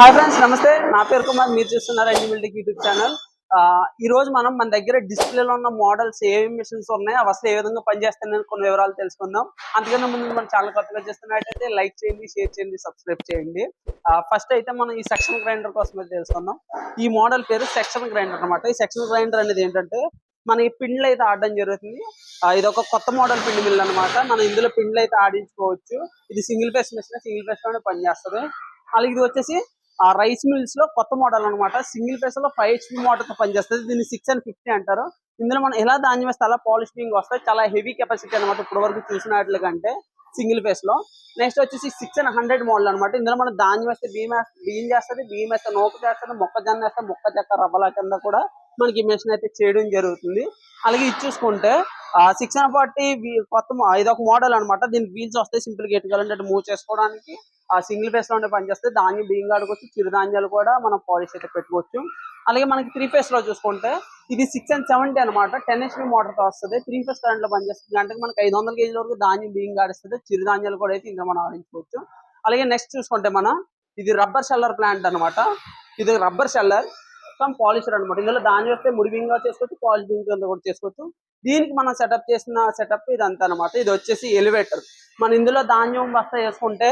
Hi friends నమస్తే. నా పేరు కుమార్. మీరు చూస్తున్నారు అనిమల్టిక్ యూట్యూబ్ ఛానల్. ఈ రోజు మనం మన దగ్గర డిస్ప్లేలో ఉన్న మోడల్స్ ఏమేమి మిషన్స్ ఉన్నాయి అవి ఏ విధంగా పనిచేస్తాయని కొన్ని వివరాలు తెలుసుకుందాం. అందుకని ముందు మన ఛానల్ కొత్తగా చేస్తున్నట్టయితే లైక్ చేయండి షేర్ చేయండి సబ్స్క్రైబ్ చేయండి. ఫస్ట్ అయితే మనం ఈ సెక్షన్ గ్రైండర్ కోసం తెలుసుకుందాం. ఈ మోడల్ పేరు సెక్షన్ గ్రైండర్ అన్నమాట. ఈ సెక్షన్ గ్రైండర్ అనేది ఏంటంటే మనకి పిండ్లు అయితే ఆడడం జరుగుతుంది. ఇది ఒక కొత్త మోడల్ పిండి మిల్ అనమాట మనం ఇందులో పిండ్లు అయితే ఆడించుకోవచ్చు. ఇది సింగిల్ ఫేస్ మిషన్ సింగిల్ ఫేస్లోనే పనిచేస్తుంది. అలాగే ఇది వచ్చేసి ఆ రైస్ మిల్స్లో కొత్త మోడల్ అన్నమాట. సింగిల్ ఫేస్లో ఫైవ్ హెచ్పి మోటార్తో పనిచేస్తుంది. దీన్ని సిక్స్ అండ్ ఫిఫ్టీ అంటారు. ఇందులో మనం ఎలా ధాన్యం వేస్తే అలా పాలిషింగ్ వస్తాయి. చాలా హెవీ కెపాసిటీ అనమాట ఇప్పటి వరకు చూసినట్లు కంటే సింగిల్ ఫేస్లో. నెక్స్ట్ వచ్చేసి సిక్స్ అండ్ హండ్రెడ్ మోడల్ అనమాట ఇందులో మనం ధాన్యం వేస్తే బియ్యం బియ్యం చేస్తుంది. బియ్యం వేస్తే నోపు చేస్తుంది. మొక్కజొన్న వేస్తే మొక్క చెక్క రవ్వల కింద కూడా మనకి మిషన్ అయితే చేయడం జరుగుతుంది. అలాగే ఇది చూసుకుంటే సిక్స్ అండ్ ఫార్టీ కొత్త ఇది ఒక మోడల్ అనమాట దీనికి వీల్స్ వస్తాయి సింపుల్గా ఎట్టుకోవాలంటే మూవ్ చేసుకోవడానికి. ఆ సింగిల్ ఫేస్లో ఉండే పనిచేస్తే ధాన్యం బియ్యం కాడుకోవచ్చు చిరుధాన్యాలు కూడా మనం పాలిష్ అయితే పెట్టుకోవచ్చు. అలాగే మనకి త్రీ ఫేస్లో చూసుకుంటే ఇది సిక్స్ అండ్ సెవెంటీ అనమాట టెన్ హెచ్పి మోటార్తో వస్తుంది. త్రీ ఫేస్ కరెంట్లో పనిచేస్తుంది గంటకి మనకి ఐదు వందల కేజీల వరకు ధాన్యం బియ్యం కాడిస్తుంది చిరుధాన్యాలు కూడా అయితే ఇంకా మనం ఆడించుకోవచ్చు. అలాగే నెక్స్ట్ చూసుకుంటే మనం ఇది రబ్బర్ షెల్లర్ ప్లాంట్ అన్నమాట. ఇది రబ్బర్ షెల్లర్ మొత్తం పాలిషర్ అనమాట ఇందులో ధాన్యం వస్తే ముడి బియ్యంగా చేసుకోవచ్చు పాలిష్ బింగ్ కింద కూడా చేసుకోవచ్చు. దీనికి మనం సెటప్ చేసిన సెటప్ ఇదంతా అనమాట ఇది వచ్చేసి ఎలివేటర్ మన ఇందులో ధాన్యం బస్తా వేసుకుంటే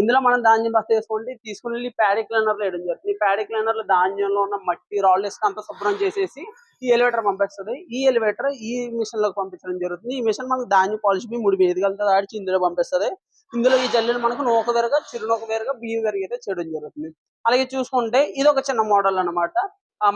ఇందులో మనం ధాన్యం బస్తా వేసుకుంటే తీసుకుని వెళ్ళి ప్యాడీ క్లీనర్లో వేయడం జరుగుతుంది. ఈ ప్యాడీ క్లీనర్లో ధాన్యంలో ఉన్న మట్టి రాళ్ళు ఇసుక అంతా శుభ్రం చేసేసి ఈ ఎలివేటర్ పంపిస్తుంది. ఈ ఎలివేటర్ ఈ మిషన్లోకి పంపించడం జరుగుతుంది. ఈ మిషన్ మనకు ధాన్యం పాలిష్ బియ్యం ముడి వేదికలతో ఆడిచి ఇందులో పంపిస్తుంది. ఇందులో ఈ జల్లులు మనకు నూక వేరుగా చిరునూక వేరుగా బియ్యం వేరుగా అయితే చేయడం జరుగుతుంది. అలాగే చూసుకుంటే ఇది ఒక చిన్న మోడల్ అన్నమాట.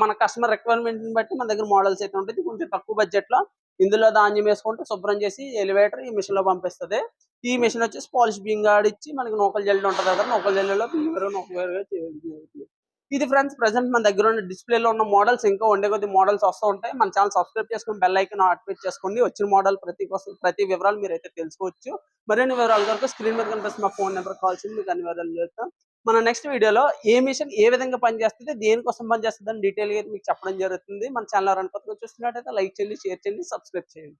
మన కస్టమర్ రిక్వైర్మెంట్ బట్టి మన దగ్గర మోడల్స్ అయితే ఉంటుంది. కొంచెం తక్కువ బడ్జెట్లో ఇందులో ధాన్యం వేసుకుంటే శుభ్రం చేసి ఎలివేటర్ ఈ మిషన్లో పంపిస్తుంది. ఈ మిషన్ వచ్చేసి పాలిష్ బియ్యం ఆడిచ్చి మనకి నూకలు జల్లి ఉంటుంది కదా నూకలు జల్లిలో బియ్యం నూకలు ఇది ఫ్రెండ్స్ ప్రెసెంట్ మన దగ్గర ఉన్న డిస్ప్లేలో ఉన్న మోడల్స్ ఇంకా ఉండే కొద్ది మోడల్స్ వస్తూ ఉంటాయి. మన ఛానల్ సబ్స్క్రైబ్ చేసుకుని బెల్ ఐకన్ యాక్టివేట్ చేసుకోండి. వచ్చిన మోడల్ ప్రతి కోసం ప్రతి వివరాలు మీరు అయితే తెలుసుకోవచ్చు. మరిన్ని వివరాలు కొరకు స్క్రీన్ మీద కనిపిస్తున్న మా ఫోన్ నెంబర్ కాల్ చేసి మీకు అన్ని వివరాలు చెప్తాం మన నెక్స్ట్ వీడియోలో ఏ మిషన్ ఏ విధంగా పనిచేస్తుంది దేనికోసం పనిచేస్తుంది అని డీటెయిల్గా మీకు చెప్పడం జరుగుతుంది. మన ఛానల్ రన్ కొత్తగా చూస్తున్నట్టయితే లైక్ చేయండి షేర్ చేయండి సబ్స్క్రైబ్ చేయండి.